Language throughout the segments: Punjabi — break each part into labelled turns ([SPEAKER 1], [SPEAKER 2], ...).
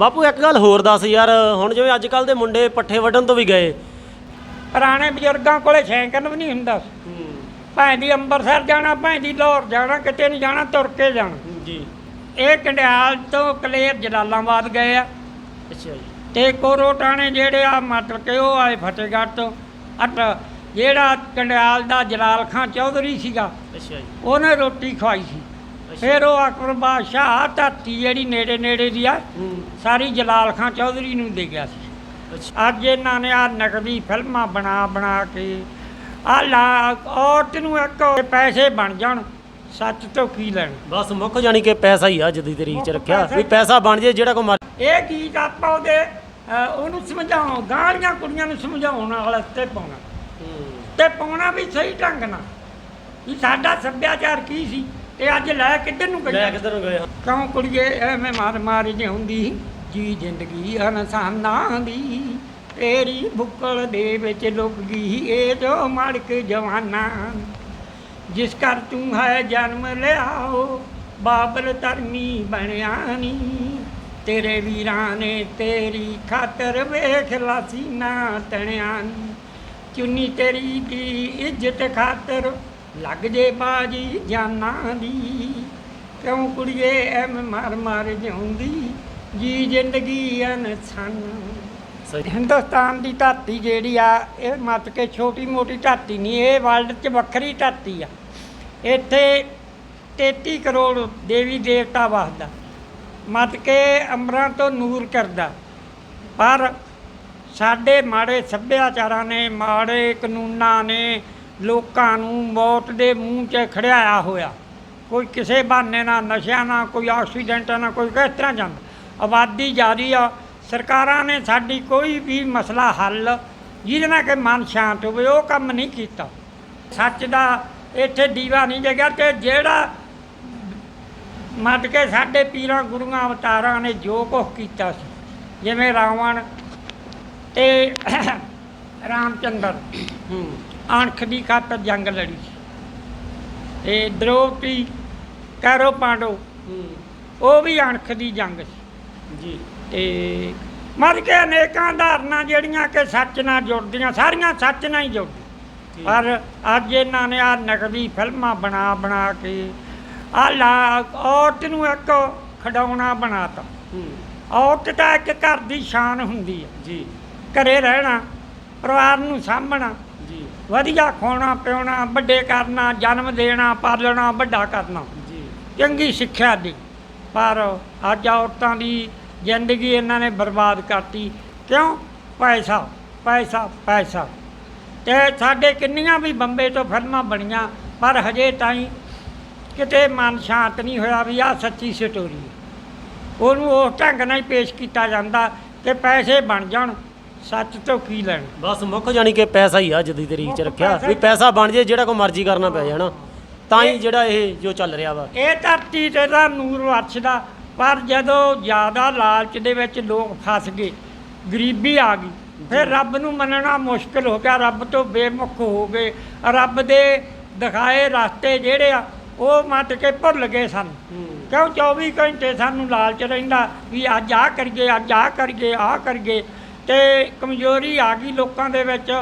[SPEAKER 1] ਬਾਪੂ ਇੱਕ ਗੱਲ ਹੋਰ ਦੱਸ ਯਾਰ ਹੁਣ ਜਿਵੇਂ ਅੱਜ ਕੱਲ ਦੇ ਮੁੰਡੇ ਪੱਠੇ ਵੱਢਣ ਤੋਂ ਵੀ ਗਏ।
[SPEAKER 2] ਪੁਰਾਣੇ ਬਜ਼ੁਰਗਾਂ ਕੋਲੇ ਸਾਈਕਲ ਵੀ ਨਹੀਂ ਹੁੰਦਾ ਸੀ। ਭਾਂ ਦੀ ਅੰਮ੍ਰਿਤਸਰ ਜਾਣਾ ਭਾਂ ਦੀ ਲਾਹੌਰ ਜਾਣਾ ਕਿਤੇ ਨਹੀਂ ਜਾਣਾ ਤੁਰ ਕੇ ਜਾਣਾ।
[SPEAKER 1] ਜੀ।
[SPEAKER 2] ਇਹ ਕੰਡਿਆਲ ਤੋਂ ਕਲੇਰ ਜਲਾਲਾਬਾਦ ਗਏ ਆ।
[SPEAKER 1] ਅੱਛਾ ਜੀ।
[SPEAKER 2] ਤੇ ਕੋਰੋ ਟਾਣੇ ਜਿਹੜੇ ਆ ਮਤਲਬ ਕਿ ਉਹ ਆਏ ਫਤਿਹਗੜ੍ਹ ਤੋਂ। ਅਟ ਜਿਹੜਾ ਕੰਡਿਆਲ ਦਾ ਜਲਾਲ ਖਾਂ ਚੌਧਰੀ ਸੀਗਾ
[SPEAKER 1] ਅੱਛਾ ਜੀ।
[SPEAKER 2] ਉਹਨੇ ਰੋਟੀ ਖਵਾਈ ਸੀ। ਫਿਰ ਉਹ ਅਕਬਰ ਬਾਦਸ਼ਾਹ ਧਰਤੀ ਜਿਹੜੀ ਨੇੜੇ ਨੇੜੇ ਦੀ ਆ ਸਾਰੀ ਜਲਾਲ ਖਾਂ ਚੌਧਰੀ ਨੂੰ ਦੇ ਗਿਆ ਸੀ। ਅੱਜ ਇਹਨਾਂ ਨੇ ਆ ਨਕਦੀ ਫਿਲਮਾਂ ਬਣਾ ਬਣਾ ਕੇ ਆ ਲਾ ਔਰਤ ਨੂੰ ਇੱਕ ਪੈਸੇ ਬਣ ਜਾਣ ਸੱਚ ਤੋਂ ਕੀ ਲੈਣ।
[SPEAKER 1] ਬਸ ਮੁੱਖ ਜਾਣੀ ਕਿ ਪੈਸਾ ਹੀ ਆ ਅੱਜ ਦੀ ਤਰੀਕ ਚ
[SPEAKER 2] ਮੁੱਖ
[SPEAKER 1] ਰੱਖਿਆ।
[SPEAKER 2] ਪੈਸਾ
[SPEAKER 1] ਵੀ। ਪੈਸਾ ਬਣ ਜੇ ਜਿਹੜਾ ਕੋ ਮਰ
[SPEAKER 2] ਇਹ ਗੀਤ ਆਪਾਂ ਉਹਦੇ ਅ, ਉਹਨੂੰ ਸਮਝਾਉਂ ਗਾਲੀਆਂ ਕੁੜੀਆਂ ਨੂੰ ਸਮਝਾਉਣ ਵਾਲਾ ਤੇ ਪਾਉਣਾ। ਤੇ ਪਾਉਣਾ ਵੀ ਸਹੀ ਢੰਗ ਨਾਲ। ਵੀ ਸਾਡਾ ਸੱਭਿਆਚਾਰ ਕੀ ਸੀ? ਤੇ ਅੱਜ ਲੈ ਕਿੱਧਰ ਨੂੰ
[SPEAKER 1] ਲੈ
[SPEAKER 2] ਗਈਆਂ
[SPEAKER 1] ਕਿੱਧਰ ਨੂੰ ਗਏ?
[SPEAKER 2] ਕਿਉਂ ਕੁੜੀਏ ਐਵੇਂ ਮਾਰ ਮਾਰ ਜਿਉਂਦੀ ਜੀ ਜ਼ਿੰਦਗੀ ਅਨਸਾਨਾਂ ਦੀ ਤੇਰੀ ਬੁੱਕਲ ਦੇ ਵਿੱਚ ਲੁਕ ਗਈ ਇਹ ਜੋ ਮੜਕ ਜਵਾਨਾ। ਜਿਸ ਕਰ ਤੂੰ ਹੈ ਜਨਮ ਲਿਆਓ ਬਾਬਲ ਧਰਮੀ ਬਣਿਆ ਨੀ। ਤੇਰੇ ਵੀਰਾਂ ਨੇ ਤੇਰੀ ਖਾਤਰ ਵੇਖ ਤਣਿਆ ਨੀ। ਚੁੰਨੀ ਤੇਰੀ ਦੀ ਇੱਜ਼ਤ ਖਾਤਰ ਲੱਗ ਜੇ ਬਾਜੀ ਜਾਨਾਂ ਦੀ ਕਿਉਂ ਕੁੜੀਏ ਐਵੇਂ ਮਾਰ ਮਾਰ ਜਿਉਂਦੀ ਜੀ ਜ਼ਿੰਦਗੀ ਅਨਸਨ ਹਿੰਦੁਸਤਾਨ ਦੀ ਧਰਤੀ ਜਿਹੜੀ ਆ ਇਹ ਮਤ ਕੇ ਛੋਟੀ ਮੋਟੀ ਧਰਤੀ ਨਹੀਂ ਇਹ ਵਰਲਡ 'ਚ ਵੱਖਰੀ ਧਰਤੀ ਆ। ਇੱਥੇ 33 ਕਰੋੜ ਦੇਵੀ ਦੇਵਤਾ ਵਸਦਾ। ਮਤ ਕੇ ਅੰਬਰਾਂ ਤੋਂ ਨੂਰ ਕਰਦਾ। ਪਰ ਸਾਡੇ ਮਾੜੇ ਸੱਭਿਆਚਾਰਾਂ ਨੇ ਮਾੜੇ ਕਾਨੂੰਨਾਂ ਨੇ ਲੋਕਾਂ ਨੂੰ ਮੌਤ ਦੇ ਮੂੰਹ 'ਚ ਖੜਿਆਇਆ ਹੋਇਆ। ਕੋਈ ਕਿਸੇ ਬਹਾਨੇ ਨਾਲ ਨਸ਼ਿਆਂ ਨਾਲ, ਕੋਈ ਐਕਸੀਡੈਂਟ ਨਾਲ, ਕੋਈ ਕਿਸ ਤਰ੍ਹਾਂ ਜਾਂਦਾ। ਆਬਾਦੀ ਜਾਰੀ ਆ। ਸਰਕਾਰਾਂ ਨੇ ਸਾਡੀ ਕੋਈ ਵੀ ਮਸਲਾ ਹੱਲ, ਜਿਹਦੇ ਨਾਲ ਕਿ ਮਨ ਸ਼ਾਂਤ ਹੋਵੇ, ਉਹ ਕੰਮ ਨਹੀਂ ਕੀਤਾ। ਸੱਚ ਦਾ ਇੱਥੇ ਦੀਵਾ ਨਹੀਂ ਜਗਿਆ ਤੇ ਜਿਹੜਾ ਮੱਦ ਕੇ ਸਾਡੇ ਪੀਰਾਂ ਗੁਰੂਆਂ ਅਵਤਾਰਾਂ ਨੇ ਜੋ ਕੁਛ ਕੀਤਾ ਸੀ, ਜਿਵੇਂ ਰਾਵਣ ਤੇ ਰਾਮਚੰਦਰ।
[SPEAKER 1] ਹੂੰ।
[SPEAKER 2] ਅਣਖ ਦੀ ਖਾਤਰ ਜੰਗ ਲੜੀ। ਸੀ ਤੇ ਦ੍ਰੋਪਦੀ ਕੈਰੋ ਪਾਂਡੋ ਉਹ ਵੀ ਅਣਖ ਦੀ ਜੰਗ ਸੀ
[SPEAKER 1] ਜੀ।
[SPEAKER 2] ਤੇ ਮਰ ਕੇ ਅਨੇਕਾਂ ਧਾਰਨਾ ਜਿਹੜੀਆਂ ਕਿ ਸੱਚ ਨਾਲ ਜੁੜਦੀਆਂ ਸਾਰੀਆਂ ਸੱਚ ਨਾਲ ਹੀ ਜੁੜਦੀਆਂ। ਪਰ ਅੱਜ ਇਹਨਾਂ ਨੇ ਆ ਨਕਦੀ ਫਿਲਮਾਂ ਬਣਾ ਬਣਾ ਕੇ ਆ ਲਾ ਔਰਤ ਨੂੰ ਇੱਕ ਖਡਾਉਣਾ ਬਣਾਤਾ। ਔਰਤ ਤਾਂ ਇੱਕ ਘਰ ਦੀ ਸ਼ਾਨ ਹੁੰਦੀ ਹੈ।
[SPEAKER 1] ਜੀ।
[SPEAKER 2] ਘਰੇ ਰਹਿਣਾ ਪਰਿਵਾਰ ਨੂੰ ਸਾਂਭਣਾ ਵਧੀਆ ਖਵਾਉਣਾ ਪਿਉਣਾ ਵੱਡੇ ਕਰਨਾ ਜਨਮ ਦੇਣਾ ਪਾਲਣਾ ਵੱਡਾ ਕਰਨਾ।
[SPEAKER 1] ਜੀ।
[SPEAKER 2] ਚੰਗੀ ਸਿੱਖਿਆ ਦੀ। ਪਰ ਅੱਜ ਔਰਤਾਂ ਦੀ ਜ਼ਿੰਦਗੀ ਇਹਨਾਂ ਨੇ ਬਰਬਾਦ ਕਰਤੀ। ਕਿਉਂ? ਪੈਸਾ ਪੈਸਾ ਪੈਸਾ। ਤੇ ਸਾਡੇ ਕਿੰਨੀਆਂ ਵੀ ਬੰਬੇ ਤੋਂ ਫਿਲਮਾਂ ਬਣੀਆਂ ਪਰ ਹਜੇ ਤਾਈਂ ਕਿਤੇ ਮਨ ਸ਼ਾਂਤ ਨਹੀਂ ਹੋਇਆ ਵੀ ਆਹ ਸੱਚੀ ਸਟੋਰੀ ਉਹਨੂੰ ਉਸ ਢੰਗ ਨਾਲ ਹੀ ਪੇਸ਼ ਕੀਤਾ ਜਾਂਦਾ ਕਿ ਪੈਸੇ ਬਣ ਜਾਣ। ਸੱਚ ਤੋਂ ਕੀ ਲੈਣ।
[SPEAKER 1] ਬਸ ਮੁੱਖ ਜਾਣੀ ਕਿ ਪੈਸਾ ਹੀ ਆ ਅੱਜ ਦੀ ਤਰੀਕ ਚ
[SPEAKER 2] ਮੁੱਖ
[SPEAKER 1] ਰੱਖਿਆ।
[SPEAKER 2] ਪੈਸਾ
[SPEAKER 1] ਵੀ
[SPEAKER 2] ਹੀ।
[SPEAKER 1] ਪੈਸਾ ਬਣ ਜੇ ਜਿਹੜਾ ਕੋ ਮਰਜ਼ੀ ਕਰਨਾ ਪੈ ਜਾਣਾ ਤਾਂ ਹੀ ਜਿਹੜਾ ਇਹ ਜੋ ਚੱਲ ਰਿਹਾ ਵਾ।
[SPEAKER 2] ਇਹ ਧਰਤੀ ਤੇ ਤਾਂ ਨੂਰ ਵਰਛਦਾ ਪਰ ਜਦੋਂ ਜ਼ਿਆਦਾ ਲਾਲਚ ਦੇ ਵਿੱਚ ਲੋਕ ਫਸ ਗਏ ਗਰੀਬੀ ਆ ਗਈ ਫਿਰ ਰੱਬ ਨੂੰ ਮੰਨਣਾ ਮੁਸ਼ਕਲ ਹੋ ਗਿਆ। ਰੱਬ ਤੋਂ ਬੇਮੁਖ ਹੋ ਗਏ। ਰੱਬ ਦੇ ਦਿਖਾਏ ਰਸਤੇ ਜਿਹੜੇ ਆ ਉਹ ਮੱਟ ਕੇ ਭੁੱਲ ਗਏ ਸਨ। ਕਿਉਂ? 24 ਘੰਟੇ ਸਾਨੂੰ ਲਾਲਚ ਰਹਿੰਦਾ ਵੀ ਅੱਜ ਆ ਕਰੀਏ ਅੱਜ ਆ ਕਰੀਏ ਆ ਕਰੀਏ। ਤੇ ਕਮਜ਼ੋਰੀ ਆ ਗਈ ਲੋਕਾਂ ਦੇ ਵਿੱਚ।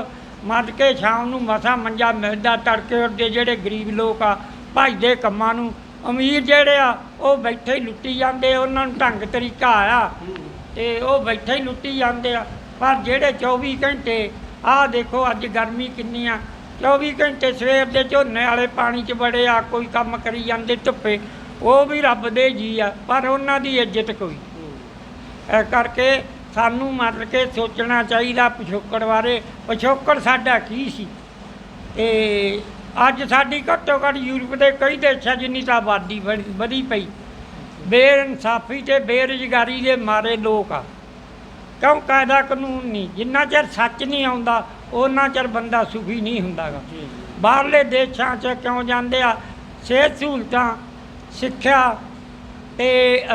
[SPEAKER 2] ਮੱਦ ਕੇ ਸ਼ਾਮ ਨੂੰ ਮਸਾ ਮੰਜਾ ਮਿਲਦਾ, ਤੜਕੇ ਉੱਠਦੇ ਜਿਹੜੇ ਗਰੀਬ ਲੋਕ ਆ ਭਜਦੇ ਕੰਮਾਂ ਨੂੰ। ਅਮੀਰ ਜਿਹੜੇ ਆ, ਉਹ ਬੈਠੇ ਹੀ ਲੁੱਟੀ ਜਾਂਦੇ ਉਹਨਾਂ ਨੂੰ ਢੰਗ ਤਰੀਕਾ ਆਇਆ ਤੇ ਉਹ ਬੈਠੇ ਹੀ ਲੁੱਟੀ ਜਾਂਦੇ ਆ। ਪਰ ਜਿਹੜੇ 24 ਘੰਟੇ, ਆਹ ਦੇਖੋ ਅੱਜ ਗਰਮੀ ਕਿੰਨੀ ਆ। 24 ਘੰਟੇ ਸਵੇਰ ਦੇ ਝੋਨੇ ਵਾਲੇ ਪਾਣੀ 'ਚ ਬੜੇ ਆ, ਕੋਈ ਕੰਮ ਕਰੀ ਜਾਂਦੇ ਧੁੱਪੇ, ਉਹ ਵੀ ਰੱਬ ਦੇ ਜੀ ਆ, ਪਰ ਉਹਨਾਂ ਦੀ ਇੱਜ਼ਤ ਕੋਈ। ਇਹ ਕਰਕੇ ਸਾਨੂੰ ਮਤਲਬ ਕੇ ਸੋਚਣਾ ਚਾਹੀਦਾ ਪਿਛੋਕੜ ਬਾਰੇ। ਪਿਛੋਕੜ ਸਾਡਾ ਕੀ ਸੀ? ਤੇ ਅੱਜ ਸਾਡੀ ਘੱਟੋ ਘੱਟ ਯੂਰਪ ਦੇ ਕਈ ਦੇਸ਼ਾਂ ਜਿੰਨੀ ਤਾਂ ਆਬਾਦੀ ਵਧੀ ਪਈ। ਬੇਇਨਸਾਫੀ ਤੇ ਬੇਰੁਜ਼ਗਾਰੀ ਦੇ ਮਾਰੇ ਲੋਕ ਆ। ਕਿਉਂ ਕਾਇਦਾ ਕਾਨੂੰਨ ਨਹੀਂ? ਜਿੰਨਾ ਚਿਰ ਸੱਚ ਨਹੀਂ ਆਉਂਦਾ ਉਹਨਾਂ ਚਿਰ ਬੰਦਾ ਸੁਖੀ ਨਹੀਂ ਹੁੰਦਾਗਾ। ਬਾਹਰਲੇ ਦੇਸ਼ਾਂ 'ਚ ਕਿਉਂ ਜਾਂਦੇ ਆ? ਸਿਹਤ ਸਹੂਲਤਾਂ ਸਿੱਖਿਆ ਤੇ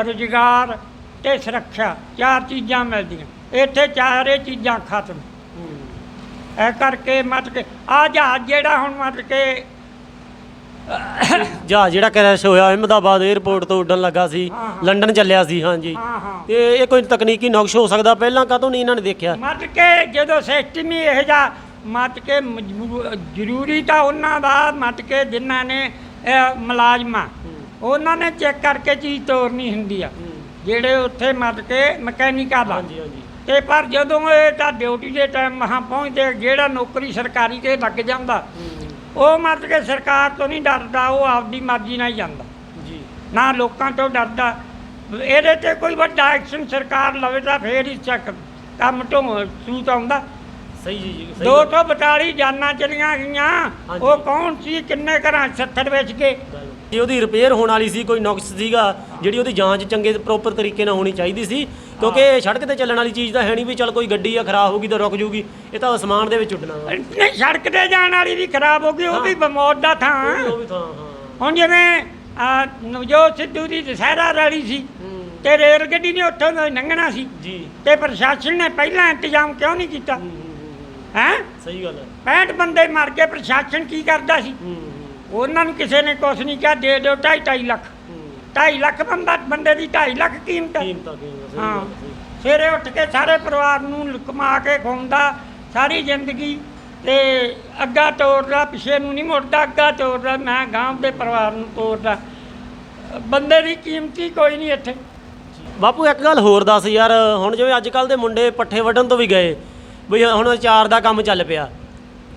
[SPEAKER 2] ਰੁਜ਼ਗਾਰ ਤੇ ਸੁਰੱਖਿਆ ਚਾਰ ਚੀਜ਼ਾਂ ਮਿਲਦੀਆਂ। ਇੱਥੇ ਚਾਰੇ ਚੀਜ਼ਾਂ ਖਤਮ। ਇਹ ਕਰਕੇ ਮਤ ਕੇ ਆ ਜਹਾਜ਼ ਜਿਹੜਾ ਹੁਣ ਮਤ ਕੇ
[SPEAKER 1] ਜਹਾਜ਼ ਜਿਹੜਾ ਕ੍ਰੈਸ਼ ਹੋਇਆ ਅਹਿਮਦਾਬਾਦ 에ਅਰਪੋਰਟ ਤੋਂ ਉੱਡਣ ਲੱਗਾ ਸੀ। ਲੰਡਨ ਚੱਲਿਆ ਸੀ ਹਾਂਜੀ।
[SPEAKER 2] ਹਾਂ ਹਾਂ।
[SPEAKER 1] ਤੇ ਇਹ ਕੋਈ ਤਕਨੀਕੀ ਨੁਕਸ ਹੋ ਸਕਦਾ ਪਹਿਲਾਂ ਕਾਹਤੋਂ ਨਹੀਂ ਇਹਨਾਂ ਨੇ ਦੇਖਿਆ?
[SPEAKER 2] ਮੱਤ ਕੇ ਜਦੋਂ ਸਿਸਟਮ ਹੀ ਇਹ ਜਾ ਮੱਤ ਕੇ ਜ਼ਰੂਰੀ ਤਾਂ ਉਹਨਾਂ ਦਾ ਮੱਤ ਕੇ ਜਿਨ੍ਹਾਂ ਨੇ ਮੁਲਾਜ਼ਮਾਂ ਉਹਨਾਂ ਨੇ ਚੈੱਕ ਕਰਕੇ ਚੀਜ਼ ਤੋਰਨੀ ਹੁੰਦੀ ਆ। ਜਿਹੜੇ ਉੱਥੇ ਮੱਤ ਕੇ
[SPEAKER 1] ਹਾਂਜੀ ਹਾਂਜੀ।
[SPEAKER 2] ਤੇ ਪਰ ਜਦੋਂ ਇਹ ਤਾਂ ਡਿਊਟੀ ਦੇ ਟਾਈਮ ਮਹਾਂ ਪਹੁੰਚਦੇ ਜਿਹੜਾ ਨੌਕਰੀ ਸਰਕਾਰੀ ਤੇ ਲੱਗ ਜਾਂਦਾ ਉਹ ਮੱਤ ਕੇ ਸਰਕਾਰ ਤੋਂ ਨਹੀਂ ਡਰਦਾ ਉਹ ਆਪਦੀ ਮਰਜ਼ੀ ਨਾਲ ਹੀ ਜਾਂਦਾ।
[SPEAKER 1] ਜੀ।
[SPEAKER 2] ਨਾ ਲੋਕਾਂ ਤੋਂ ਡਰਦਾ। ਇਹਦੇ ਤੇ ਕੋਈ ਵੱਡਾ ਐਕਸ਼ਨ ਸਰਕਾਰ ਲਵੇ ਤਾਂ ਫੇਰ ਹੀ ਚੱਕ ਕੰਮ ਤੋਂ ਸੂਤ ਆਉਂਦਾ।
[SPEAKER 1] ਸਹੀ ਜੀ ਜੀ ਸਹੀ
[SPEAKER 2] ਦੋ
[SPEAKER 1] ਗੱਲ-
[SPEAKER 2] ਤੋਂ 42 ਜਾਨਾਂ ਚਲੀਆਂ ਗਈਆਂ। ਉਹ ਕੌਣ ਸੀ ਕਿੰਨੇ ਘਰਾਂ 'ਚ 70 ਵੇਚ ਗਏ
[SPEAKER 1] ਜੇ ਉਹਦੀ ਰਿਪੇਅਰ ਹੋਣ ਵਾਲੀ ਸੀ ਕੋਈ ਨੁਕਸ ਸੀਗਾ ਜਿਹੜੀ ਉਹਦੀ ਜਾਂਚ ਚੰਗੇ ਪ੍ਰੋਪਰ ਤਰੀਕੇ ਨਾਲ ਹੋਣੀ ਚਾਹੀਦੀ ਸੀ ਕਿਉਂਕਿ ਸੜਕ ਤੇ ਚੱਲਣ ਵਾਲੀ ਚੀਜ਼ ਤਾਂ ਹੈ ਨਹੀਂ ਵੀ ਚੱਲ ਕੋਈ ਗੱਡੀ ਆ ਖਰਾਬ ਹੋ ਗਈ ਤਾਂ ਰੁਕ ਜੂਗੀ ਇਹ ਤਾਂ ਅਸਮਾਨ ਦੇ ਵਿੱਚ ਉੱਡਣਾ ਵਾ।
[SPEAKER 2] ਨਹੀਂ ਸੜਕ ਤੇ ਜਾਣ ਵਾਲੀ ਵੀ ਖਰਾਬ ਹੋ ਗਈ ਉਹ ਵੀ ਬਮੌਤ ਦਾ ਥਾਂ
[SPEAKER 1] ਉਹ ਵੀ- ਤਾਂ ਹਾਂ।
[SPEAKER 2] ਹੁਣ ਜਿਵੇਂ ਆ, ਨਵਜੋਤ ਸਿੱਧੂ ਦੀ ਦਸ਼ਹਿਰਾ ਰੈਲੀ ਸੀ
[SPEAKER 1] ਹੂੰ,
[SPEAKER 2] ਤੇ ਰੇਲ ਗੱਡੀ ਨੇ ਉੱਥੋਂ ਦੀ ਲੰਘਣਾ ਸੀ
[SPEAKER 1] ਜੀ।
[SPEAKER 2] ਤੇ ਪ੍ਰਸ਼ਾਸਨ ਨੇ ਪਹਿਲਾਂ ਇੰਤਜ਼ਾਮ ਕਿਉਂ ਨਹੀਂ ਕੀਤਾ?
[SPEAKER 1] ਹੂੰ, ਹੂੰ, ਹੂੰ,
[SPEAKER 2] ਹੈ?
[SPEAKER 1] ਸਹੀ ਗੱਲ ਹੈ।
[SPEAKER 2] 65 ਬੰਦੇ ਮਰ ਗਏ ਪ੍ਰਸ਼ਾਸਨ ਕੀ ਕਰਦਾ ਸੀ?
[SPEAKER 1] ਹੂੰ,
[SPEAKER 2] ਉਹਨਾਂ ਨੂੰ ਕਿਸੇ ਨੇ ਕੁਛ ਨਹੀਂ ਕਿਹਾ ਦੇ ਦਿਓ ਢਾਈ ਢਾਈ ਲੱਖ।
[SPEAKER 1] ਹੂੰ, ਹੂੰ।
[SPEAKER 2] 2.5 ਲੱਖ ਬੰਦਾ ਬੰਦੇ ਦੀ 2.5 ਲੱਖ ਕੀਮਤ ਹੈ।
[SPEAKER 1] ਕੀਮਤ ਕੀਮਤ।
[SPEAKER 2] ਸਵੇਰੇ ਉੱਠ ਕੇ ਸਾਰੇ ਪਰਿਵਾਰ ਨੂੰ ਲੁਕਮਾ ਕੇ ਖਵਾਉਂਦਾ ਸਾਰੀ ਜ਼ਿੰਦਗੀ। ਤੇ ਅੱਗਾ ਤੋੜਦਾ ਪਿਛੇ ਨੂੰ ਨਹੀਂ ਮੁੜਦਾ ਅੱਗਾ ਤੋੜਦਾ ਮੈਂ ਗਾਂਵ ਦੇ ਪਰਿਵਾਰ ਨੂੰ ਤੋੜਦਾ ਬੰਦੇ ਦੀ ਕੀਮਤ ਕੋਈ ਨਹੀਂ ਇੱਥੇ।
[SPEAKER 1] ਬਾਪੂ ਇੱਕ ਗੱਲ ਹੋਰ ਦੱਸ ਯਾਰ ਹੁਣ ਜਿਵੇਂ ਅੱਜ ਕੱਲ ਦੇ ਮੁੰਡੇ ਪੱਠੇ ਵੱਢਣ ਤੋਂ ਵੀ ਗਏ ਵੀ ਹੁਣ ਅਚਾਰ ਦਾ ਕੰਮ ਚੱਲ ਪਿਆ।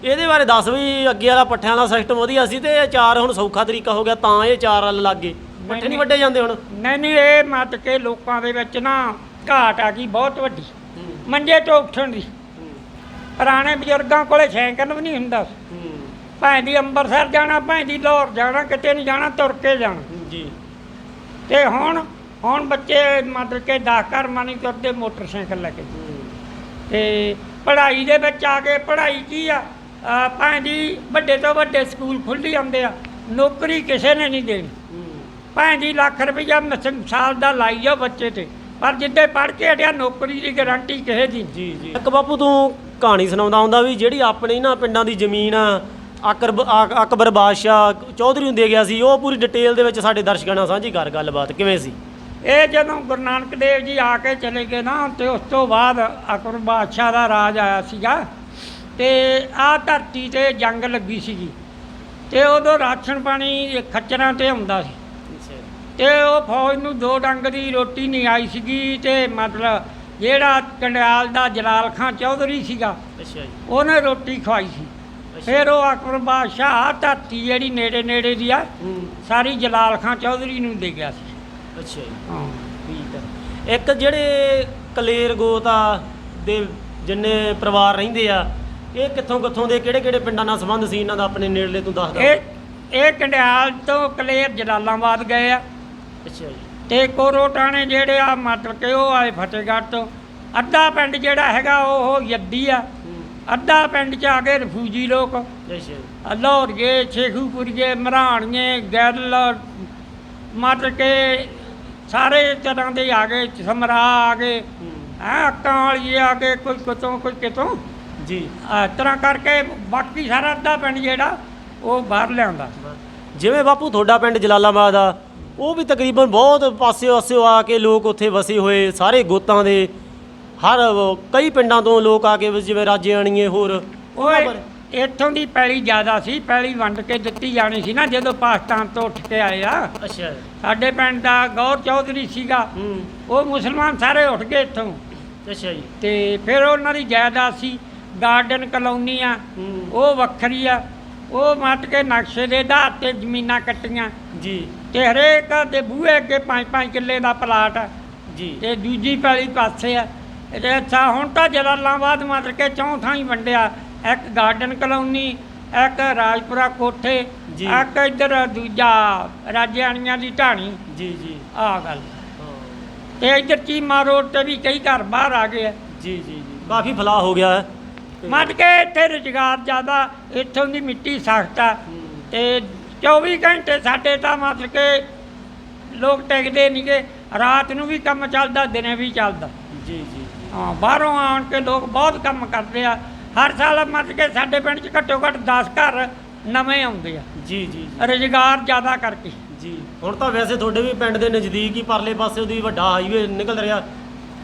[SPEAKER 1] ਇਹਦੇ ਬਾਰੇ ਦੱਸ ਵੀ ਅੱਗੇ ਵਾਲਾ ਪੱਠਿਆਂ ਦਾ ਸਿਸਟਮ ਵਧੀਆ ਸੀ ਤੇ ਇਹ ਅਚਾਰ ਹੁਣ ਸੌਖਾ ਤਰੀਕਾ ਹੋ ਗਿਆ ਤਾਂ ਇਹ ਅਚਾਰ ਵੱਲ ਲੱਗ। ਗਏ ਪੱਠੇ ਨਹੀਂ ਵੱਢੇ ਜਾਂਦੇ ਹੁਣ?
[SPEAKER 2] ਨਹੀਂ ਨਹੀਂ ਇਹ ਮਤ ਕੇ ਲੋਕਾਂ ਦੇ ਵਿੱਚ ਨਾ ਘਾਟ ਆ ਗਈ ਬਹੁਤ ਵੱਡੀ। ਮੰਜੇ ਤੋਂ ਉੱਠਣ ਦੀ। ਪੁਰਾਣੇ ਬਜ਼ੁਰਗਾਂ ਕੋਲੇ ਸਾਈਕਲ ਵੀ ਨਹੀਂ ਹੁੰਦਾ ਸੀ। ਭਾਂ ਦੀ ਅੰਮ੍ਰਿਤਸਰ ਜਾਣਾ ਭਾਂ ਦੀ ਲਾਹੌਰ ਜਾਣਾ ਕਿਤੇ ਨਹੀਂ ਜਾਣਾ ਤੁਰ ਕੇ ਜਾਣਾ।
[SPEAKER 1] ਜੀ।
[SPEAKER 2] ਤੇ ਹੁਣ ਹੁਣ ਬੱਚੇ ਮਤਲਬ ਕਿ 10 ਘਰ ਮਾਨੀ ਤੁਰਦੇ ਮੋਟਰਸਾਈਕਲ ਲੈ ਕੇ। ਤੇ ਪੜ੍ਹਾਈ ਦੇ ਵਿੱਚ ਆ ਕੇ ਪੜ੍ਹਾਈ ਕੀ ਆ? ਅਹ ਭਾਂ ਦੀ ਵੱਡੇ ਤੋਂ ਵੱਡੇ ਸਕੂਲ ਖੁੱਲ੍ਹੀ ਜਾਂਦੇ ਆ ਨੌਕਰੀ ਕਿਸੇ ਨੇ ਨਹੀਂ ਦੇਣੀ। ਭਾਂ ਦੀ ਲੱਖ ਰੁਪਈਆ ਮਸ- ਸਾਲ ਦਾ ਲਾਈ ਜਾਓ ਬੱਚੇ ਤੇ। ਪਰ ਜਿੱਦੇ ਪੜ੍ਹ ਕੇ ਹਟਿਆ ਨੌਕਰੀ ਦੀ ਗਾਰੰਟੀ ਕਿਸੇ ਦੀ।
[SPEAKER 1] ਜੀ ਜੀ। ਇੱਕ ਬਾਪੂ ਤੂੰ ਕਹਾਣੀ ਸੁਣਾਉਂਦਾ ਹੁੰਦਾ ਵੀ ਜਿਹੜੀ ਆਪਣੀ ਨਾ ਪਿੰਡਾਂ ਦੀ ਜ਼ਮੀਨ ਆ ਅਕਰ ਅਕ- ਅਕਬਰ ਬਾਦਸ਼ਾਹ ਚੌਧਰੀ ਨੂੰ ਦੇ ਗਿਆ ਸੀ ਉਹ ਪੂਰੀ ਡਿਟੇਲ ਦੇ ਵਿੱਚ ਸਾਡੇ ਦਰਸ਼ਕਾਂ ਨਾਲ ਸਾਂਝੀ ਕਰ ਗੱਲਬਾਤ। ਕਿਵੇਂ ਸੀ?
[SPEAKER 2] ਇਹ ਜਦੋਂ ਗੁਰੂ ਨਾਨਕ ਦੇਵ ਜੀ ਆ ਕੇ ਚਲੇ ਗਏ ਨਾ ਤੇ ਉਸ ਤੋਂ ਬਾਅਦ ਅਕਬਰ ਬਾਦਸ਼ਾਹ ਦਾ ਰਾਜ ਆਇਆ ਸੀਗਾ। ਤੇ ਆ ਧਰਤੀ ਤੇ ਜੰਗ ਲੱਗੀ ਸੀਗੀ। ਤੇ ਉਦੋਂ ਰਾਸ਼ਨ ਪਾਣੀ ਖੱਚਰਾਂ ਤੇ ਹੁੰਦਾ ਸੀ। ਤੇ ਉਹ ਫੌਜ ਨੂੰ ਦੋ ਡੰਗ ਦੀ ਰੋਟੀ ਨਹੀਂ ਆਈ ਸੀਗੀ ਤੇ ਮਤਲਬ ਜਿਹੜਾ ਕੰਡਿਆਲ ਦਾ ਜਲਾਲ ਖਾਂ ਚੌਧਰੀ ਸੀਗਾ
[SPEAKER 1] ਅੱਛਾ ਜੀ।
[SPEAKER 2] ਉਹਨੇ ਰੋਟੀ ਖਵਾਈ ਸੀ। ਫਿਰ ਉਹ ਅਕਬਰ ਬਾਦਸ਼ਾਹ ਆਹ ਧਰਤੀ ਜਿਹੜੀ ਨੇੜੇ ਨੇੜੇ ਦੀ ਆ ਸਾਰੀ ਜਲਾਲ ਖਾਂ ਚੌਧਰੀ ਨੂੰ ਦੇ ਗਿਆ ਸੀ।
[SPEAKER 1] ਅੱਛਾ ਜੀ।
[SPEAKER 2] ਹਾਂ।
[SPEAKER 1] ਠੀਕ ਹੈ ਇੱਕ ਜਿਹੜੇ ਕਲੇਰ ਗੋਤਾ ਦੇ ਜਿੰਨੇ ਪਰਿਵਾਰ ਰਹਿੰਦੇ ਆ ਇਹ ਕਿੱਥੋਂ ਕਿੱਥੋਂ ਦੇ ਕਿਹੜੇ ਕਿਹੜੇ ਪਿੰਡਾਂ ਨਾਲ ਸੰਬੰਧ ਸੀ ਇਹਨਾਂ ਦਾ ਆਪਣੇ ਨੇੜਲੇ ਤੋਂ ਦੱਸ
[SPEAKER 2] ਇਹ ਇਹ ਕੰਡਿਆਲ ਤੋਂ ਕਲੇਰ ਜਲਾਲਾਬਾਦ ਗਏ ਆ।
[SPEAKER 1] ਅੱਛਾ ਜੀ।
[SPEAKER 2] ਤੇ ਕੋਰੋ ਟਾਣੇ ਜਿਹੜੇ ਆ ਮਤਲਬ ਕਿ ਉਹ ਆਏ ਫਤਿਹਗੜ੍ਹ ਤੋਂ। ਅੱਧਾ ਪਿੰਡ ਜਿਹੜਾ ਹੈਗਾ ਉਹ ਯੱਦੀ ਆ। ਅੱਧਾ ਪਿੰਡ ਚ ਆ ਗਏ ਰਫੂਜੀ ਲੋਕ।
[SPEAKER 1] ਅੱਛਾ ਜੀ।
[SPEAKER 2] ਲਾਹੌਰੀਏ ਛੇਖੂਪੁਰੀਏ ਮਰਾਣੀਏ ਗੱਲ ਮਤਲਬ ਕਿ ਸਾਰੇ ਤਰ੍ਹਾਂ ਦੇ ਆ ਗਏ ਸਮਰਾ ਆ ਗਏ। ਆ ਅੱਕਾਂ ਵਾਲੀਏ ਆ ਗਏ ਕੋਈ ਕਿਤੋਂ ਕੋਈ ਕਿਤੋਂ।
[SPEAKER 1] ਜੀ।
[SPEAKER 2] ਇਸ ਤਰ੍ਹਾਂ ਕਰਕੇ ਬਾਕੀ ਸਾਰਾ ਅੱਧਾ ਪਿੰਡ ਜਿਹੜਾ ਉਹ ਬਾਹਰ ਲਿਆਉਂਦਾ
[SPEAKER 1] ਜਿਵੇਂ ਬਾਪੂ ਤੁਹਾਡਾ ਪਿੰਡ ਜਲਾਲਾਬਾਦ ਆ ਉਹ ਵੀ ਤਕਰੀਬਨ ਬਹੁਤ ਪਾਸੇ ਪਾਸਿਓ ਆ ਕੇ ਲੋਕ ਉੱਥੇ ਵਸੇ ਹੋਏ ਸਾਰੇ ਗੋਤਾਂ ਦੇ। ਹਰ ਕਈ ਪਿੰਡਾਂ ਤੋਂ ਲੋਕ ਆ ਕੇ ਜਿਵੇਂ ਰਾਜਿਆਣੀਏ ਹੋਰ। ਉਹਨਾਂ
[SPEAKER 2] ਓਏ
[SPEAKER 1] ਬਾਰੇ-
[SPEAKER 2] ਇੱਥੋਂ ਦੀ ਪੈਲੀ ਜ਼ਿਆਦਾ ਸੀ ਪੈਲੀ ਵੰਡ ਕੇ ਦਿੱਤੀ ਜਾਣੀ ਸੀ ਨਾ ਜਦੋਂ ਪਾਕਿਸਤਾਨ ਤੋਂ ਉੱਠ ਕੇ ਆਏ ਆ।
[SPEAKER 1] ਅੱਛਾ।
[SPEAKER 2] ਸਾਡੇ ਪਿੰਡ ਦਾ ਗੌਰ ਚੌਧਰੀ ਸੀਗਾ ਉਹ ਮੁਸਲਮਾਨ ਸਾਰੇ ਉੱਠ ਗਏ ਇੱਥੋਂ।
[SPEAKER 1] ਅੱਛਾ ਜੀ।
[SPEAKER 2] ਤੇ ਫਿਰ ਉਹਨਾਂ ਦੀ ਜਾਇਦਾਦ ਸੀ ਗਾਰਡਨ ਕਲੋਨੀ ਆ
[SPEAKER 1] ਹੂੰ।
[SPEAKER 2] ਉਹ ਵੱਖਰੀ ਆ। ਉਹ ਮੱਟ ਕੇ ਨਕਸ਼ੇ ਦੇ ਆਧਾਰ ਤੇ ਜ਼ਮੀਨਾਂ ਕੱਟੀਆਂ।
[SPEAKER 1] ਜੀ।
[SPEAKER 2] ਤੇ ਹਰੇਕ ਦੇ ਬੂਹੇ ਅੱਗੇ 5-5 ਕਿੱਲੇ ਦਾ ਪਲਾਟ ਆ।
[SPEAKER 1] ਜੀ।
[SPEAKER 2] ਤੇ ਦੂਜੀ ਪੈਲੀ ਪਾਸੇ ਆ। ਤੇ ਅੱਛਾ ਹੁਣ ਤਾਂ ਜਲਾਲਾਬਾਦ ਮਤਲਬ ਕਿ ਚੌਂ ਥਾਂ ਹੀ ਵੰਡਿਆ। ਇੱਕ ਗਾਰਡਨ ਕਲੋਨੀ ਇੱਕ ਰਾਜਪੁਰਾ ਕੋਠੇ
[SPEAKER 1] ਜੀ।
[SPEAKER 2] ਇੱਕ ਇੱਧਰ ਦੂਜਾ ਰਾਜਿਆਣੀਆਂ ਦੀ ਢਾਣੀ।
[SPEAKER 1] ਜੀ ਜੀ।
[SPEAKER 2] ਆ ਗੱਲ।
[SPEAKER 1] ਹਾਂ
[SPEAKER 2] ਤੇ ਇੱਧਰ ਚੀਮਾ ਰੋਡ ਤੇ ਵੀ ਕਈ ਘਰ ਬਾਹਰ ਆ ਗਏ ਆ।
[SPEAKER 1] ਜੀ ਜੀ ਜੀ। ਕਾਫੀ ਫਲਾਹ ਹੋ ਗਿਆ। ਹੈ
[SPEAKER 2] ਮੱਟ ਕੇ ਇੱਥੇ ਰੁਜ਼ਗਾਰ ਜ਼ਿਆਦਾ ਇੱਥੋਂ ਦੀ ਮਿੱਟੀ ਸਖਤ ਆ। ਤੇ 24 ਘੰਟੇ ਸਾਡੇ ਤਾਂ ਮਤਲਬ ਕਿ ਲੋਕ ਟਿਕਦੇ ਨਹੀਂਗੇ ਰਾਤ ਨੂੰ ਵੀ ਕੰਮ ਚੱਲਦਾ ਦਿਨੇ ਵੀ ਚੱਲਦਾ।
[SPEAKER 1] ਜੀ ਜੀ
[SPEAKER 2] ਹਾਂ ਬਾਹਰੋਂ ਆਣ ਕੇ ਲੋਕ ਬਹੁਤ ਕੰਮ ਕਰਦੇ ਆ। ਹਰ ਸਾਲ ਮਤਲਬ ਕਿ ਸਾਡੇ ਪਿੰਡ 'ਚ ਘੱਟੋ ਘੱਟ 10 ਘਰ ਨਵੇਂ ਆਉਂਦੇ ਆ।
[SPEAKER 1] ਜੀ ਜੀ
[SPEAKER 2] ਰੁਜ਼ਗਾਰ ਜ਼ਿਆਦਾ ਕਰਕੇ।
[SPEAKER 1] ਜੀ। ਹੁਣ ਤਾਂ ਵੈਸੇ ਤੁਹਾਡੇ ਵੀ ਪਿੰਡ ਦੇ ਨਜ਼ਦੀਕ ਹੀ ਪਰਲੇ ਪਾਸੇ ਉਹਦੀ ਵੱਡਾ ਹਾਈਵੇ ਨਿਕਲ ਰਿਹਾ।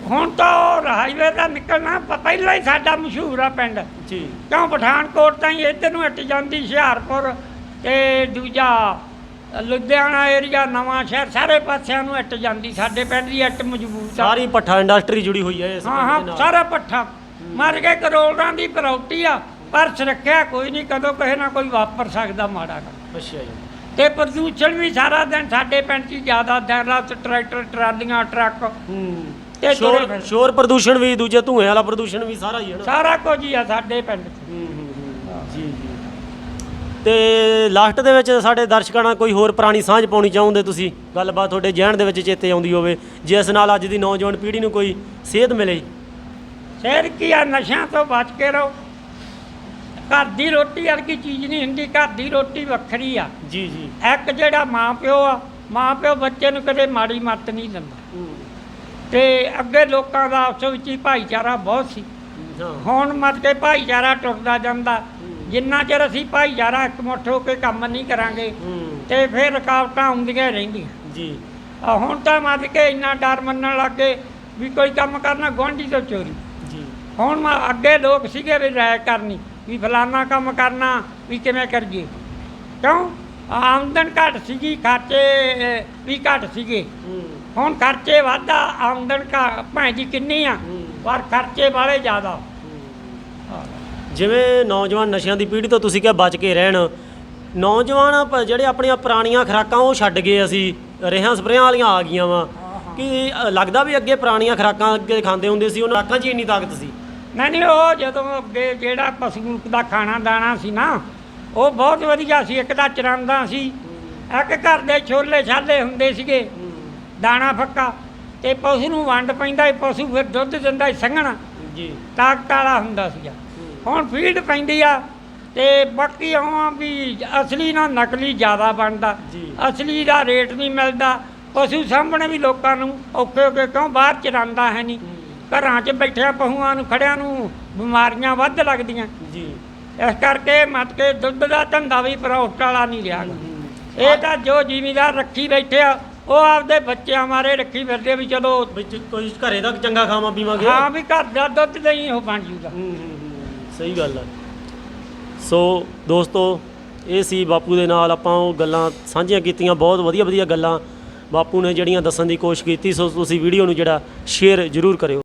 [SPEAKER 2] ਹੁਣ ਤਾਂ ਉਹ ਹਾਈਵੇ ਦਾ ਨਿਕਲਣਾ ਪ- ਪਹਿਲਾਂ ਹੀ ਸਾਡਾ ਮਸ਼ਹੂਰ ਆ ਪਿੰਡ।
[SPEAKER 1] ਜੀ।
[SPEAKER 2] ਕਿਉਂ ਪਠਾਨਕੋਟ ਤਾਂ ਹੀ ਇੱਧਰ ਨੂੰ ਹਟ ਜਾਂਦੀ ਹੁਸ਼ਿਆਰਪੁਰ ਤੇ ਦੂਜਾ ਲੁਧਿਆਣਾ ਏਰੀਆ ਨਵਾਂ ਸ਼ਹਿਰ ਸਾਰੇ ਪਾਸਿਆਂ ਨੂੰ ਹਟ ਜਾਂਦੀ ਸਾਡੇ ਪਿੰਡ ਦੀ ਹਟ ਮਜ਼ਬੂਤ ਆ।
[SPEAKER 1] ਸਾਰੀ ਪੱਠਾ ਇੰਡਸਟਰੀ ਜੁੜੀ ਹੋਈ ਹੈ ਇਸ
[SPEAKER 2] ਹਾਂ
[SPEAKER 1] ਪਿੰਡ ਦੇ
[SPEAKER 2] ਹਾਂ
[SPEAKER 1] ਨਾਲ।
[SPEAKER 2] ਸਾਰਾ ਪੱਠਾ। ਮਰ ਕੇ ਕਰੋੜਾਂ ਦੀ ਪ੍ਰੋਪਰਟੀ ਆ ਪਰ ਸੁਰੱਖਿਆ ਕੋਈ ਨਹੀਂ ਕਦੋਂ ਕਿਸੇ ਨਾ ਕੋਈ ਵਾਪਰ ਸਕਦਾ ਮਾੜਾ ਕੰਮ
[SPEAKER 1] ਅੱਛਾ ਜੀ।
[SPEAKER 2] ਤੇ ਪ੍ਰਦੂਸ਼ਣ ਵੀ ਸਾਰਾ ਦਿਨ ਸਾਡੇ ਪਿੰਡ 'ਚ ਹੀ ਜ਼ਿਆਦਾ ਦਿਨ ਰਾਤ ਟਰੈਕਟਰ ਟਰਾਲੀਆਂ ਟਰੱਕ।
[SPEAKER 1] ਹੂੰ। ਸ਼ੋਰ
[SPEAKER 2] ਫਿਰਦੇ।
[SPEAKER 1] ਸ਼ੋਰ ਪ੍ਰਦੂਸ਼ਣ ਵੀ ਦੂਜੇ ਧੂਏ ਵਾਲਾ ਪ੍ਰਦੂਸ਼ਣ ਵੀ ਸਾਰਾ ਹੀ ਹੈ ਨਾ।
[SPEAKER 2] ਸਾਰਾ ਕੁਝ ਹੀ ਆ ਸਾਡੇ ਪਿੰਡ 'ਚ।
[SPEAKER 1] ਹੂੰ ਹੂੰ ਹੂੰ। ਜੀ ਜੀ। ਤੇ ਲਾਸਟ ਦੇ ਵਿੱਚ ਸਾਡੇ ਦਰਸ਼ਕਾਂ ਨਾਲ ਕੋਈ ਹੋਰ ਪੁਰਾਣੀ ਸਾਂਝ ਪਾਉਣੀ ਚਾਹੁੰਦੇ ਤੁਸੀਂ? ਗੱਲਬਾਤ ਤੁਹਾਡੇ ਜਹਿਣ ਦੇ ਵਿੱਚ ਚੇਤੇ ਆਉਂਦੀ ਹੋਵੇ ਜਿਸ ਨਾਲ ਅੱਜ ਦੀ ਨੌਜਵਾਨ ਪੀੜ੍ਹੀ ਨੂੰ ਕੋਈ ਸੇਧ ਮਿਲੇ।
[SPEAKER 2] ਸ਼ਹਿਰ ਕੀ ਆ? ਨਸ਼ਿਆਂ ਤੋਂ ਬਚ ਕੇ ਰਹੋ। ਘਰ ਦੀ ਰੋਟੀ ਵਰਗੀ ਚੀਜ਼ ਨਹੀਂ ਹੁੰਦੀ ਘਰ ਦੀ ਰੋਟੀ ਵੱਖਰੀ ਆ।
[SPEAKER 1] ਜੀ ਜੀ।
[SPEAKER 2] ਇੱਕ ਜਿਹੜਾ ਮਾਂ ਪਿਓ ਆ ਮਾਂ ਪਿਓ ਬੱਚੇ ਨੂੰ ਕਦੇ ਮਾੜੀ ਮੱਤ ਨਹੀਂ ਦਿੰਦਾ। ਤੇ ਅੱਗੇ ਲੋਕਾਂ ਦਾ ਆਪਸ ਵਿੱਚ ਹੀ ਭਾਈਚਾਰਾ ਬਹੁਤ ਸੀ। ਹੁਣ ਮਤ ਕੇ ਭਾਈਚਾਰਾ ਟੁੱਟਦਾ ਜਾਂਦਾ। ਜਿੰਨਾ ਚਿਰ ਅਸੀਂ ਭਾਈਚਾਰਾ ਇਕਮੁੱਠ ਹੋ ਕੇ ਕੰਮ ਨਹੀਂ ਕਰਾਂਗੇ ਤੇ ਫਿਰ ਰੁਕਾਵਟਾਂ ਆਉਂਦੀਆਂ ਰਹਿੰਦੀਆਂ।
[SPEAKER 1] ਜੀ।
[SPEAKER 2] ਆ ਹੁਣ ਤਾਂ ਮਤ ਕੇ ਇੰਨਾ ਡਰ ਮੰਨਣ ਲੱਗੇ ਵੀ ਕੋਈ ਕੰਮ ਕਰਨਾ ਗੁਆਂਢੀ ਤੋਂ ਚੋਰੀ।
[SPEAKER 1] ਜੀ।
[SPEAKER 2] ਹੁਣ ਮੈਂ ਅੱਗੇ ਲੋਕ ਸੀਗੇ ਵੀ ਰਾਇ ਕਰਨੀ ਵੀ ਫਲਾਨਾ ਕੰਮ ਕਰਨਾ ਵੀ ਕਿਵੇਂ ਕਰੀਏ। ਕਿਉਂ? ਆਮਦਨ ਘੱਟ ਸੀਗੀ ਅਹ, ਵੀ ਘੱਟ ਸੀਗੇ। ਹੁਣ ਖਰਚੇ ਵਾਧਾ ਆਮਦਨ ਘਾ ਭਾਂ ਜੀ ਕਿੰਨੀ ਆ। ਪਰ ਖਰਚੇ ਵਾਲੇ ਜ਼ਿਆਦਾ।
[SPEAKER 1] ਜਿਵੇਂ ਨੌਜਵਾਨ ਨਸ਼ਿਆਂ ਦੀ ਪੀੜ੍ਹੀ ਤੋਂ ਤੁਸੀਂ ਕਿਹਾ ਬਚ ਕੇ ਰਹਿਣ ਨੌਜਵਾਨ ਜਿਹੜੇ ਆਪਣੀਆਂ ਪੁਰਾਣੀਆਂ ਖੁਰਾਕਾਂ ਉਹ ਛੱਡ ਗਏ ਅਸੀਂ ਰੇਹਾਂ ਸਪਰੇਆਂ ਵਾਲੀਆਂ ਆ ਗਈਆਂ ਵਾ। ਕਿ ਅ, ਲੱਗਦਾ ਵੀ ਅੱਗੇ ਪੁਰਾਣੀਆਂ ਖੁਰਾਕਾਂ ਅੱਗੇ ਖਾਂਦੇ ਹੁੰਦੇ ਸੀ ਉਹਨਾਂ ਖੁਰਾਕਾਂ 'ਚ ਹੀ ਇੰਨੀ ਤਾਕਤ ਸੀ?
[SPEAKER 2] ਨਹੀਂ ਨਹੀਂ ਉਹ ਜਦੋਂ ਅੱਗੇ ਜਿਹੜਾ ਪਸ਼ੂ ਦਾ ਖਾਣਾ ਦਾਣਾ ਸੀ ਨਾ ਉਹ ਬਹੁਤ ਵਧੀਆ ਸੀ ਇੱਕ ਤਾਂ ਚਰੰਦਾ ਸੀ। ਇੱਕ ਘਰ ਦੇ ਛੋਲੇ ਛਾਲੇ ਹੁੰਦੇ ਸੀਗੇ। ਦਾਣਾ ਫੱਕਾ ਤੇ ਪਸ਼ੂ ਨੂੰ ਵੰਡ ਪੈਂਦਾ ਸੀ ਪਸ਼ੂ ਫਿਰ ਦੁੱਧ ਦਿੰਦਾ ਸੀ ਸੰਘਣਾ।
[SPEAKER 1] ਜੀ।
[SPEAKER 2] ਤਾਕਤ ਵਾਲਾ ਹੁੰਦਾ ਸੀਗਾ। ਹੁਣ ਫੀਡ ਪੈਂਦੀ ਆ ਤੇ ਬਾਕੀ ਆ ਵੀ ਅਸਲੀ ਨਾਲ ਨਕਲੀ ਜ਼ਿਆਦਾ ਬਣਦਾ। ਅਸਲੀ ਦਾ ਰੇਟ ਨਹੀਂ ਮਿਲਦਾ। ਪਸ਼ੂ ਸਾਹਮਣੇ ਵੀ ਲੋਕਾਂ ਨੂੰ ਔਖੇ ਹੋ ਕੇ ਕਿਉਂ? ਬਾਹਰ ਚਰਾਂਦਾ ਹੈ ਨਹੀਂ। ਘਰਾਂ 'ਚ ਬੈਠਿਆਂ ਪਸ਼ੂਆਂ ਨੂੰ ਖੜਿਆਂ ਨੂੰ ਬਿਮਾਰੀਆਂ ਵੱਧ ਲੱਗਦੀਆਂ।
[SPEAKER 1] ਜੀ।
[SPEAKER 2] ਇਸ ਕਰਕੇ ਮਤ ਕੇ ਦੁੱਧ ਦਾ ਧੰਦਾ ਵੀ ਪ੍ਰੋਫਿਟ ਵਾਲਾ ਨਹੀਂ ਰਿਹਾ। ਇਹ ਤਾਂ ਜੋ ਜ਼ਿਮੀਦਾਰ ਰੱਖੀ ਬੈਠੇ ਆ ਉਹ ਆਪਦੇ ਬੱਚਿਆਂ ਮਾਰੇ ਰੱਖੀ ਫਿਰਦੇ ਵੀ ਚਲੋ
[SPEAKER 1] ਵਿੱਚ ਕੋਈ ਘਰੇ ਦਾ ਚੰਗਾ ਖਾਵਾਂ ਪੀਵਾਂਗੇ।
[SPEAKER 2] ਹਾਂ ਵੀ ਘਰ ਦਾ ਦੁੱਧ ਦਾ ਹੀ ਉਹ ਬਣ ਜੂਗਾ।
[SPEAKER 1] ਹੂੰ, ਹੂੰ, ਹੂੰ, ਸਹੀ ਗੱਲ ਹੈ ਸੋ ਦੋਸਤੋ ਇਹ ਸੀ ਬਾਪੂ ਦੇ ਨਾਲ ਆਪਾਂ ਉਹ ਗੱਲਾਂ ਸਾਂਝੀਆਂ ਕੀਤੀਆਂ ਬਹੁਤ ਵਧੀਆ ਵਧੀਆ ਗੱਲਾਂ ਬਾਪੂ ਨੇ ਜਿਹੜੀਆਂ ਦੱਸਣ ਦੀ ਕੋਸ਼ਿਸ਼ ਕੀਤੀ। ਸੋ ਤੁਸੀਂ ਵੀਡੀਓ ਨੂੰ ਜਿਹੜਾ ਸ਼ੇਅਰ ਜ਼ਰੂਰ ਕਰਿਓ।